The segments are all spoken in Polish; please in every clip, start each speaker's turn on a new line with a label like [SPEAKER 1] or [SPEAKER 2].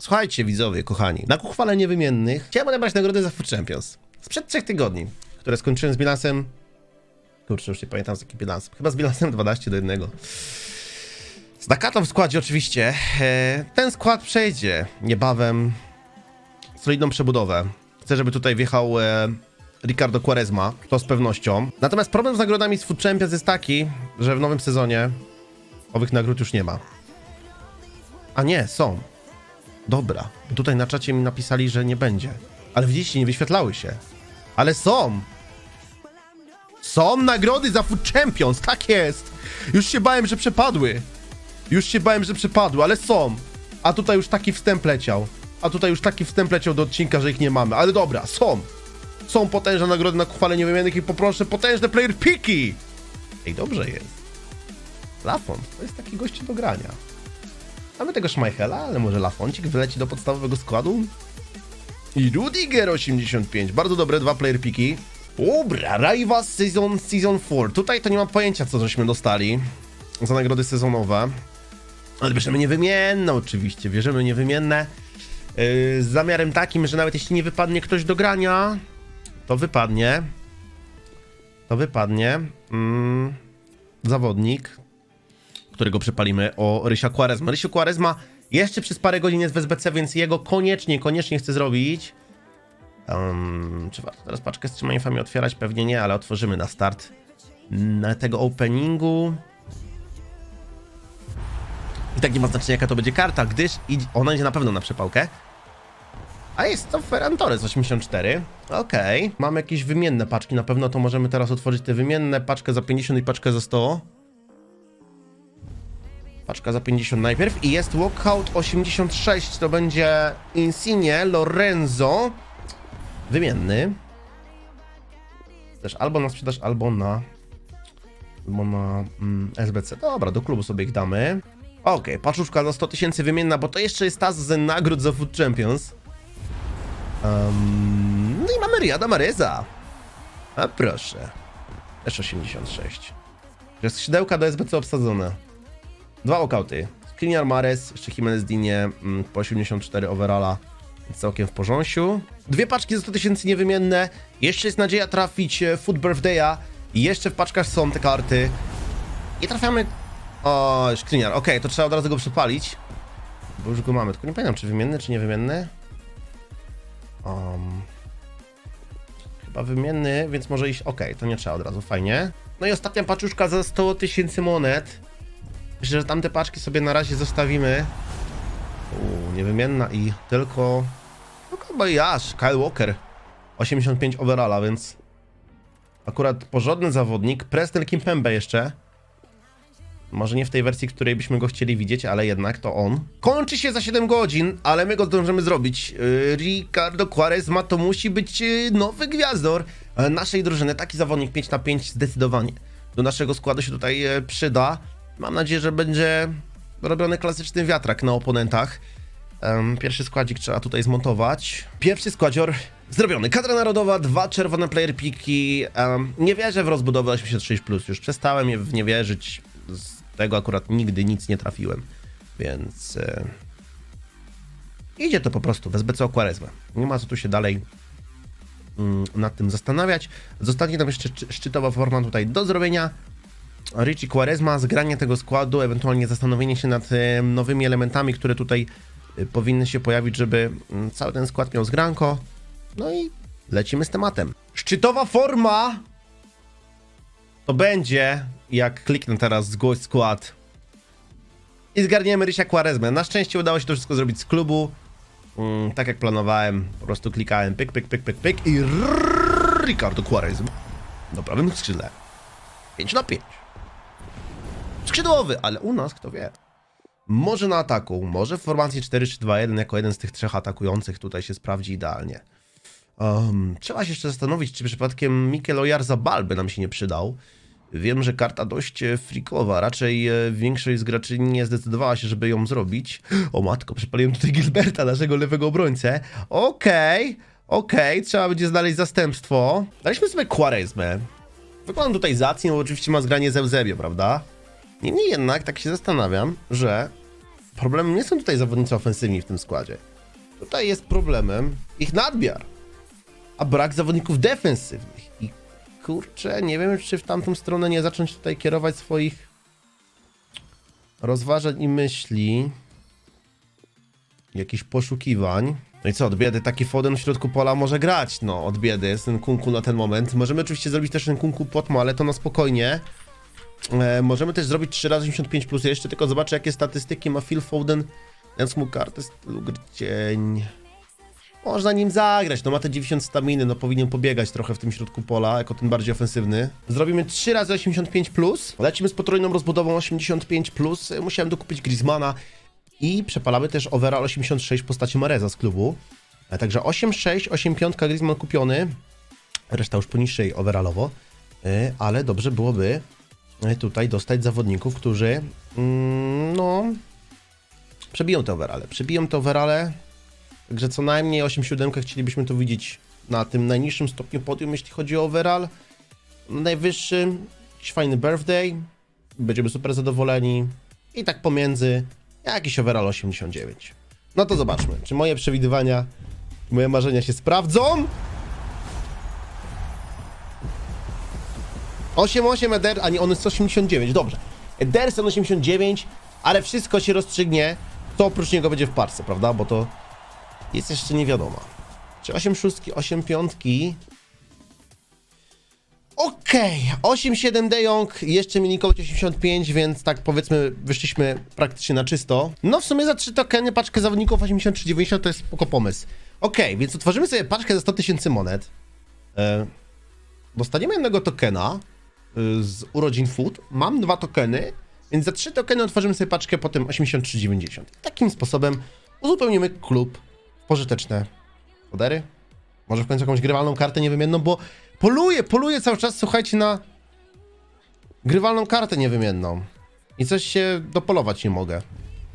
[SPEAKER 1] Słuchajcie, widzowie, kochani. Na kuchwale niewymiennych chciałem odebrać nagrodę za Food Champions. Sprzed trzech tygodni, które skończyłem z bilansem... Kurczę, już nie pamiętam z jakim bilansem. Chyba z bilansem 12 do 1. Z Nakatą w składzie oczywiście. E, Ten skład przejdzie niebawem solidną przebudowę. Chcę, żeby tutaj wjechał e, Ricardo Quaresma, to z pewnością. Natomiast problem z nagrodami z Food Champions jest taki, że w nowym sezonie owych nagród już nie ma. A nie, są. Dobra, tutaj na czacie mi napisali, że nie będzie. Ale widzicie, nie wyświetlały się. Ale są! Są nagrody za Food Champions, tak jest! Już się bałem, że przepadły. Już się bałem, że przepadły, ale są. A tutaj już taki wstęp leciał. A tutaj już taki wstęp leciał do odcinka, że ich nie mamy. Ale dobra, są. Są potężne nagrody na kuchwale niewymiennych i poproszę potężne player piki. Ej, dobrze jest. Lafont, to jest taki gość do grania. Mamy tego Schmeichela, ale może Lafoncik wyleci do podstawowego składu? I Rudiger 85, bardzo dobre dwa player piki. Dobra, Raiva Season, season 4. Tutaj to nie mam pojęcia, co żeśmy dostali za nagrody sezonowe. Ale bierzemy niewymienne oczywiście, bierzemy niewymienne. Yy, z zamiarem takim, że nawet jeśli nie wypadnie ktoś do grania, to wypadnie. To wypadnie. Mm, zawodnik, którego przepalimy o Rysia Quaresma. Rysio Quaresma jeszcze przez parę godzin jest w SBC, więc jego koniecznie, koniecznie chcę zrobić. Um, czy warto teraz paczkę z trzema infami otwierać? Pewnie nie, ale otworzymy na start na tego openingu. I tak nie ma znaczenia jaka to będzie karta, gdyż ona idzie na pewno na przepałkę. A jest to Ferran Torres 84. Okej. Mamy jakieś wymienne paczki, na pewno to możemy teraz otworzyć te wymienne. Paczkę za 50 i paczkę za 100. Paczka za 50 najpierw i jest Walkout 86, to będzie Insigne Lorenzo. Wymienny. Też albo na sprzedaż, albo na albo na mm, SBC. Dobra, do klubu sobie ich damy. Okej, paczuszka za 100 tysięcy wymienna, bo to jeszcze jest ta z nagród za Food Champions. Um, no i mamy Riada Mareza. A proszę. Też 86. Jest skrzydełka do SBC obsadzone. Dwa okauty. Skriniar Mares, jeszcze Jimenez Dinie mm, po 84 overalla. Całkiem w porządku. Dwie paczki za 100 tysięcy niewymienne. Jeszcze jest nadzieja trafić e, Food Birthday'a. Jeszcze w paczkach są te karty. I trafiamy... O, Skriniar. Okej, to trzeba od razu go przepalić. Bo już go mamy. Tylko nie pamiętam, czy wymienny, czy niewymienny. Um, chyba wymienny, więc może iść... Okej, to nie trzeba od razu, fajnie. No i ostatnia paczuszka za 100 tysięcy monet. Myślę, że tamte paczki sobie na razie zostawimy. Uuu, niewymienna i tylko... No chyba i aż, Kyle Walker. 85 overalla, więc... Akurat porządny zawodnik. Preston Kimpembe jeszcze. Może nie w tej wersji, której byśmy go chcieli widzieć, ale jednak to on. Kończy się za 7 godzin, ale my go zdążymy zrobić. Yy, Ricardo Quaresma to musi być yy, nowy gwiazdor e, naszej drużyny. Taki zawodnik 5 na 5 zdecydowanie do naszego składu się tutaj przyda. Mam nadzieję, że będzie robiony klasyczny wiatrak na oponentach. Pierwszy składzik trzeba tutaj zmontować. Pierwszy składzior zrobiony. Kadra narodowa, dwa czerwone player piki. Nie wierzę w rozbudowę 86+. Już przestałem w nie wierzyć. Z tego akurat nigdy nic nie trafiłem. Więc... E, idzie to po prostu w SBC o Quaresmę. Nie ma co tu się dalej mm, nad tym zastanawiać. Zostanie nam jeszcze szczy- szczytowa forma tutaj do zrobienia. Richie Quaresma, zgranie tego składu, ewentualnie zastanowienie się nad nowymi elementami, które tutaj e, powinny się pojawić, żeby mm, cały ten skład miał zgranko. No i lecimy z tematem. Szczytowa forma to będzie, jak kliknę teraz zgłoś skład i zgarniemy Rysia Quaresmę. Na szczęście udało się to wszystko zrobić z klubu. Mm, tak jak planowałem, po prostu klikałem pyk, pyk, pyk, pyk, pyk i Ricardo Quaresma na prawym skrzydle. 5 na 5 skrzydłowy, ale u nas kto wie. Może na ataku, może w formacji 4-3-2-1 jako jeden z tych trzech atakujących tutaj się sprawdzi idealnie. Um, trzeba się jeszcze zastanowić, czy przypadkiem Mikel Oyarzabal by nam się nie przydał. Wiem, że karta dość e, frikowa, raczej e, większość z graczy nie zdecydowała się, żeby ją zrobić. O matko, przypaliłem tutaj Gilberta, naszego lewego obrońcę. Okej, okej, trzeba będzie znaleźć zastępstwo. Daliśmy sobie Quaresmę. Wyglądam tutaj zacnie, bo oczywiście ma zgranie z Eusebio, prawda? Niemniej jednak tak się zastanawiam, że problemem nie są tutaj zawodnicy ofensywni w tym składzie. Tutaj jest problemem ich nadmiar, a brak zawodników defensywnych. I kurczę, nie wiem, czy w tamtą stronę nie zacząć tutaj kierować swoich rozważań i myśli, jakichś poszukiwań. No i co, od biedy taki Foden w środku pola może grać, no, od biedy jest ten kunku na ten moment. Możemy oczywiście zrobić też ten kunku potmo, ale to na spokojnie. E, możemy też zrobić 3 razy 85 plus. Jeszcze tylko zobaczę, jakie statystyki ma Phil Foden. Dając mu kartę grdzień. Można nim zagrać, no ma te 90 staminy, no powinien pobiegać trochę w tym środku pola, jako ten bardziej ofensywny. Zrobimy 3 razy 85 plus. Lecimy z potrójną rozbudową 85 plus. E, Musiałem dokupić Griezmana i przepalamy też overall 86 w postaci Mareza z klubu. E, Także 8-6, 8-5 Griezmann kupiony. Reszta już poniższej overallowo. E, Ale dobrze byłoby tutaj dostać zawodników, którzy mm, no przebiją te overale. Przebiją te overale. Także co najmniej 8-7 chcielibyśmy to widzieć na tym najniższym stopniu podium, jeśli chodzi o overall. Na najwyższym jakiś fajny birthday. Będziemy super zadowoleni. I tak pomiędzy jakiś overall 89. No to zobaczmy, czy moje przewidywania, moje marzenia się sprawdzą. 8-8 Eder, a nie, on jest 89, dobrze. Ederson 89, ale wszystko się rozstrzygnie, co oprócz niego będzie w parce, prawda? Bo to jest jeszcze nie wiadomo. Czy 8 szóstki, 8 piątki? Okej, 8-7 De Jong, jeszcze Milinkovic 85, więc tak powiedzmy wyszliśmy praktycznie na czysto. No w sumie za 3 tokeny paczkę zawodników 83-90 to jest spoko pomysł. Okej, więc otworzymy sobie paczkę za 100 tysięcy monet. E, dostaniemy jednego tokena z urodzin Food. Mam dwa tokeny, więc za 3 tokeny otworzymy sobie paczkę potem 83,90. Takim sposobem uzupełnimy klub w pożyteczne podery. Może w końcu jakąś grywalną kartę niewymienną, bo poluję, poluję cały czas, słuchajcie, na grywalną kartę niewymienną. I coś się dopolować nie mogę.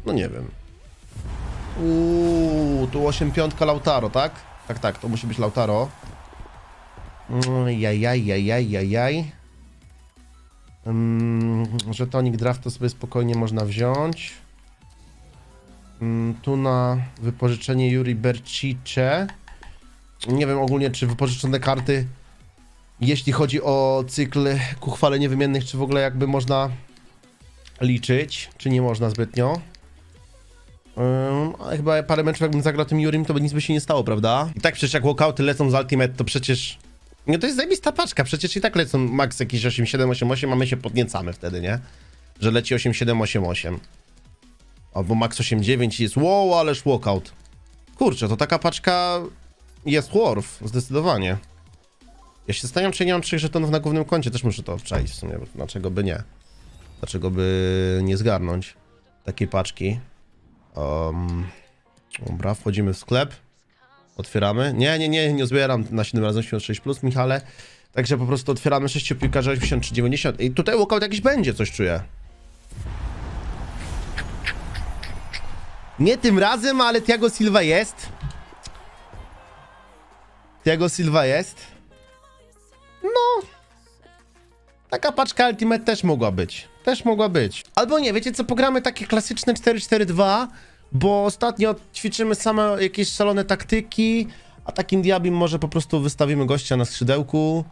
[SPEAKER 1] No nie wiem. Uuu, tu 8 piątka Lautaro, tak? Tak, tak, to musi być Lautaro. Mm, Mm, żetonik draftu sobie spokojnie można wziąć. Mm, tu na wypożyczenie Yuri Bercice. Nie wiem ogólnie, czy wypożyczone karty, jeśli chodzi o cykl ku chwale niewymiennych, czy w ogóle jakby można liczyć, czy nie można zbytnio. Ym, ale chyba parę meczów jakbym zagrał tym Jurim, to by nic by się nie stało, prawda? I tak przecież jak walkouty lecą z Ultimate, to przecież... Nie, to jest zajebista paczka, przecież i tak lecą max jakieś 8788, a my się podniecamy wtedy, nie? Że leci 8788. Albo max 89 i jest wow, ależ walkout. Kurczę, to taka paczka jest worth, zdecydowanie. Ja się zastanawiam, czy nie mam trzech żetonów na głównym koncie, też muszę to obczaić w sumie, dlaczego by nie? Dlaczego by nie zgarnąć takiej paczki? Um, dobra, wchodzimy w sklep. Otwieramy. Nie, nie, nie, nie zbieram na 7 razy 86 plus, Michale. Także po prostu otwieramy 6 piłkarzy 83-90 i tutaj walkout jakiś będzie, coś czuję. Nie tym razem, ale Thiago Silva jest. Thiago Silva jest. No. Taka paczka Ultimate też mogła być. Też mogła być. Albo nie, wiecie co, pogramy takie klasyczne 4-4-2, bo ostatnio ćwiczymy same jakieś szalone taktyki, a takim diabim może po prostu wystawimy gościa na skrzydełku,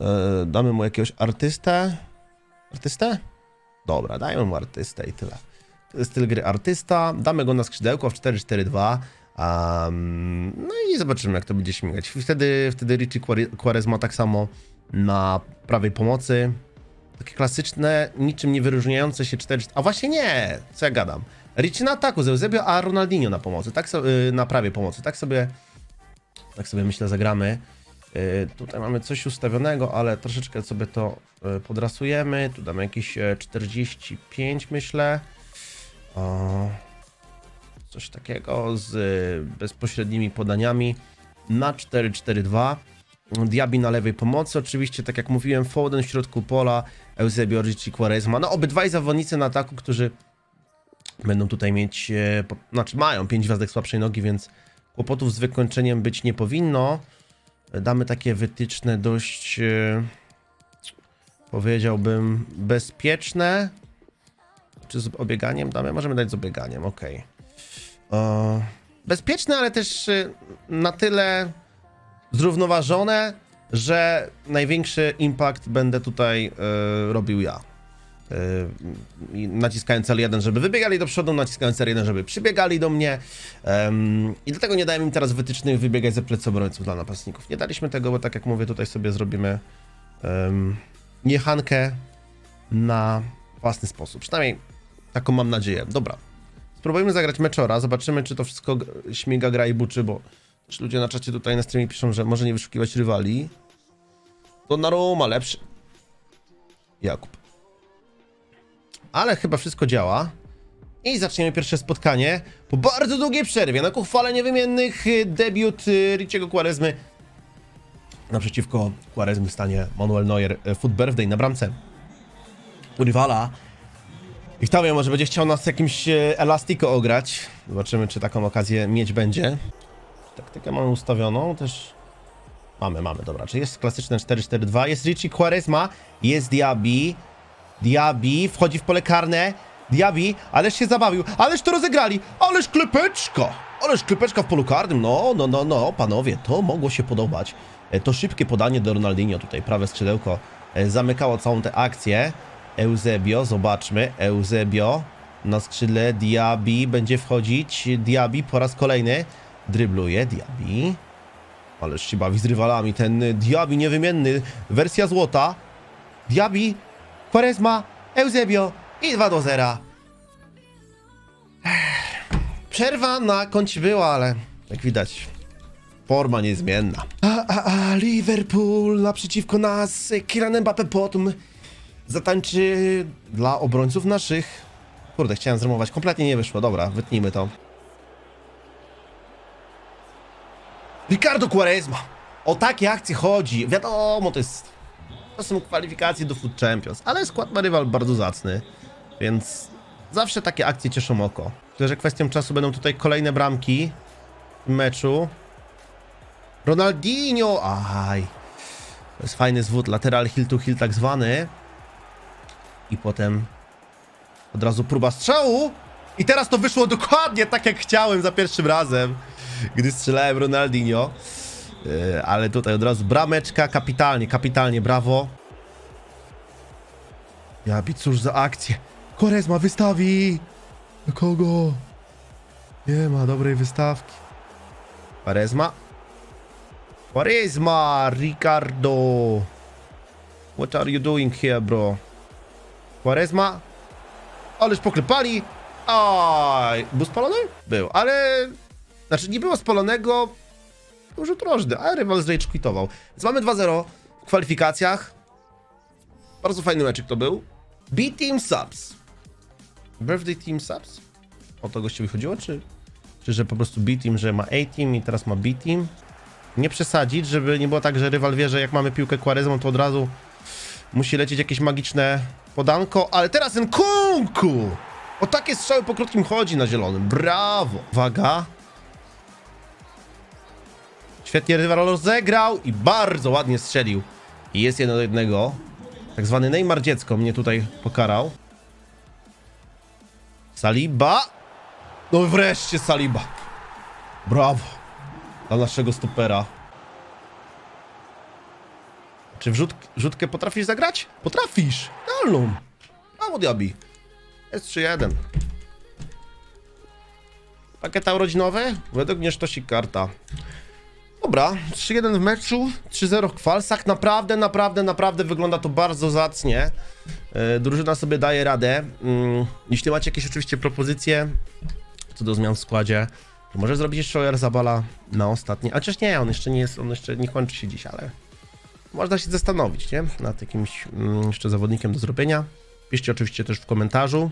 [SPEAKER 1] e, damy mu jakiegoś artystę. Artystę? Dobra, dajmy mu artystę i tyle. To jest styl gry artysta, damy go na skrzydełko w 4-4-2, um, no i zobaczymy jak to będzie śmigać. Wtedy, wtedy Richie Quares- Quaresma tak samo na prawej pomocy, takie klasyczne, niczym nie wyróżniające się 4 A właśnie nie, co ja gadam. Richie na ataku z Eusebio, a Ronaldinho na pomocy, tak so, y, na prawej pomocy. Tak sobie, tak sobie myślę zagramy. Y, Tutaj mamy coś ustawionego, ale troszeczkę sobie to y, podrasujemy. Tu damy jakieś e, 45 myślę. O, coś takiego z bezpośrednimi podaniami na 4-4-2. Diaby na lewej pomocy, oczywiście, tak jak mówiłem, Foden w środku pola, Eusebio, Ricci, Quaresma. No obydwaj zawodnicy na ataku, którzy będą tutaj mieć, e, znaczy mają 5 gwiazdek słabszej nogi, więc kłopotów z wykończeniem być nie powinno. Damy takie wytyczne dość, e, powiedziałbym, bezpieczne. Czy z obieganiem damy? Możemy dać z obieganiem, okej. E, Bezpieczne, ale też na tyle zrównoważone, że największy impact będę tutaj robił ja. Y, i naciskając L1, żeby wybiegali do przodu, naciskając R1, żeby przybiegali do mnie. Em, I dlatego nie dałem im teraz wytycznych wybiegać ze plecy obrońców dla napastników. Nie daliśmy tego, bo tak jak mówię, tutaj sobie zrobimy um, jechankę na własny sposób. Przynajmniej taką mam nadzieję. Dobra. Spróbujmy zagrać meczora, zobaczymy, czy to wszystko śmiga, gra i buczy, bo też ludzie na czacie tutaj na streamie piszą, że może nie wyszukiwać rywali. Donnarumma lepszy. Jakub. Ale chyba wszystko działa. I zaczniemy pierwsze spotkanie po bardzo długiej przerwie. Na kuchwale niewymiennych y, debiut y, Richiego Quaresmy. Naprzeciwko Quaresmy stanie Manuel Neuer y, Foot Birthday na bramce. Rywala. I kto wie, może będzie chciał nas jakimś elastiko ograć. Zobaczymy, czy taką okazję mieć będzie. Taktykę mamy ustawioną, też mamy, mamy, dobra. Czy jest klasyczne 4-4-2? Jest Richie Quaresma, jest Diaby. Diaby wchodzi w pole karne. Diaby, ależ się zabawił, ależ to rozegrali, ależ klepeczka! Ależ klepeczka w polu karnym, no, no, no, no, panowie, to mogło się podobać. E, To szybkie podanie do Ronaldinho, tutaj prawe skrzydełko e, zamykało całą tę akcję. Eusebio, zobaczmy, Eusebio na skrzydle, Diaby będzie wchodzić, Diaby po raz kolejny drybluje, Diaby. Ależ się bawi z rywalami, ten Diaby niewymienny, wersja złota. Diaby, Quaresma, Eusebio i 2 do 0. Przerwa na koncie była, ale jak widać, forma niezmienna. A, a, a, Liverpool naprzeciwko nas, Kylian Mbappé potom zatańczy dla obrońców naszych. Kurde, chciałem zrymować, kompletnie nie wyszło, dobra, wytnijmy to. Ricardo Quaresma. O takie akcje chodzi. Wiadomo, to jest. To są kwalifikacje do Food Champions, ale skład ma rywal bardzo zacny, więc zawsze takie akcje cieszą oko. Tyle, że kwestią czasu będą tutaj kolejne bramki w meczu. Ronaldinho! Aj. To jest fajny zwód, lateral hill to hill tak zwany. I potem od razu próba strzału. I teraz to wyszło dokładnie tak, jak chciałem za pierwszym razem, gdy strzelałem Ronaldinho. Yy, ale tutaj od razu brameczka, kapitalnie, kapitalnie, brawo. Ja cóż za akcję. Korezma wystawi! Do kogo? Nie ma dobrej wystawki. Quaresma. Quaresma, Ricardo. What are you doing here, bro? Quaresma. Ależ poklepali. Aj, był spalony? Był, ale... Znaczy, nie było spalonego. Dużo drożny, a rywal z Rage quitował. Więc mamy 2-0 w kwalifikacjach. Bardzo fajny meczek to był. B-Team Subs. Birthday Team Subs? O to gościowi chodziło, czy, czy że po prostu B-Team, że ma A-Team i teraz ma B-Team? Nie przesadzić, żeby nie było tak, że rywal wie, że jak mamy piłkę Quaresmą, to od razu musi lecieć jakieś magiczne podanko, ale teraz ten kunku! O takie strzały po krótkim chodzi na zielonym. Brawo! Uwaga. Świetnie rywal rozegrał i bardzo ładnie strzelił. I jest jedno do jednego. Tak zwany Neymar dziecko mnie tutaj pokarał. Saliba. No wreszcie Saliba. Brawo. Dla naszego stopera. Czy wrzut, wrzutkę potrafisz zagrać? Potrafisz. Idealną. Brawo Diabi. Jest 3-1. Pakieta urodzinowe? Według mnie sztosik karta. Dobra, 3-1 w meczu, 3-0 w kwalsach. Naprawdę, naprawdę, naprawdę wygląda to bardzo zacnie. Yy, drużyna sobie daje radę. Yy, jeśli macie jakieś oczywiście propozycje co do zmian w składzie, to może zrobić jeszcze Zabala na ostatnie. A chociaż nie, on jeszcze nie jest, on jeszcze nie kończy się dziś, ale można się zastanowić, nie? Nad jakimś mm, jeszcze zawodnikiem do zrobienia. Piszcie oczywiście też w komentarzu.